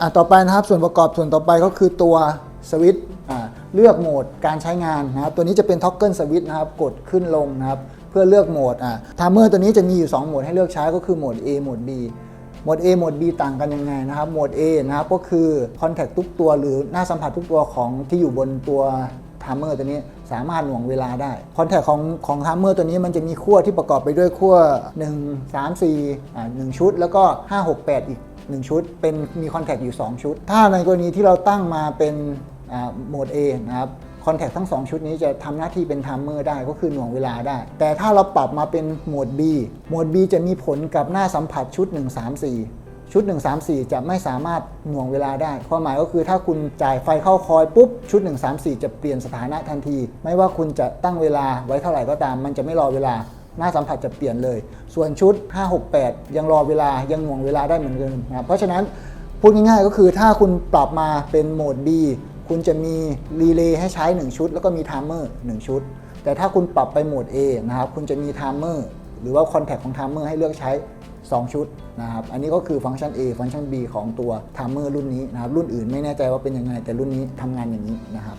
อะต่อไปนะครับส่วนประกอบส่วนต่อไปก็คือตัวสวิตช์อ่าเลือกโหมดการใช้งานนะครับตัวนี้จะเป็นท็อกเกิลสวิตช์นะครับกดขึ้นลงนะครับเพื่อเลือกโหมดอะทามเมอร์ตัวนี้จะมีอยู่ 2 โหมดให้เลือกใช้ก็คือโหมด A โหมด B โหมด A โหมด B ต่างกันยังไงนะครับโหมด A นะครับก็คือคอนแทคทุกตัวหรือหน้าสัมผัสทุกตัวของที่อยู่บนตัว ทามเมอร์ตัวนี้สามารถหน่วงเวลาได้ คอนแทคของของทามเมอร์ตัวนี้มันจะมีขั้วที่ประกอบไปด้วยขั้ว 1 3 4อ่า1ชุด แล้วก็ 5 6 8 อีก 1 ชุด เป็นมีคอนแทคอยู่ 2 ชุด ถ้าในกรณีที่เราตั้งมาเป็นโหมด A นะครับคอนแทคทั้ง 2 ชุดนี้จะทำหน้าที่เป็นไทม์เมอร์ได้ก็คือหน่วงเวลาได้ แต่ถ้าเราปรับมาเป็นโหมด B โหมด B จะมีผลกับหน้าสัมผัสชุด 1 3 4 ชุด 134 จะไม่สามารถหน่วงเวลาได้ ความหมายก็คือถ้าคุณจ่ายไฟเข้าคอยปุ๊บ ชุด 134 จะเปลี่ยนสถานะทันที ไม่ว่าคุณจะตั้งเวลาไว้เท่าไหร่ก็ตาม มันจะไม่รอเวลา หน้าสัมผัสจะเปลี่ยนเลย ส่วนชุด 568 ยังรอเวลายังหน่วงเวลาได้เหมือนเดิมนะเพราะฉะนั้นพูดง่ายๆก็คือถ้าคุณปรับมาเป็นโหมด B คุณจะมีรีเลย์ให้ใช้ 1 ชุด แล้วก็มีไทม์เมอร์1ชุด แต่ถ้าคุณปรับไปโหมด A นะครับคุณจะมีไทม์เมอร์หรือว่าคอนแทคของไทม์เมอร์ให้เลือกใช้ 2 ชุดนะครับ อันนี้ก็คือฟังก์ชัน A ฟังก์ชัน B ของตัวทามเมอร์รุ่นนี้นะครับ รุ่นอื่นไม่แน่ใจว่าเป็นยังไง แต่รุ่นนี้ทำงานอย่างนี้นะครับ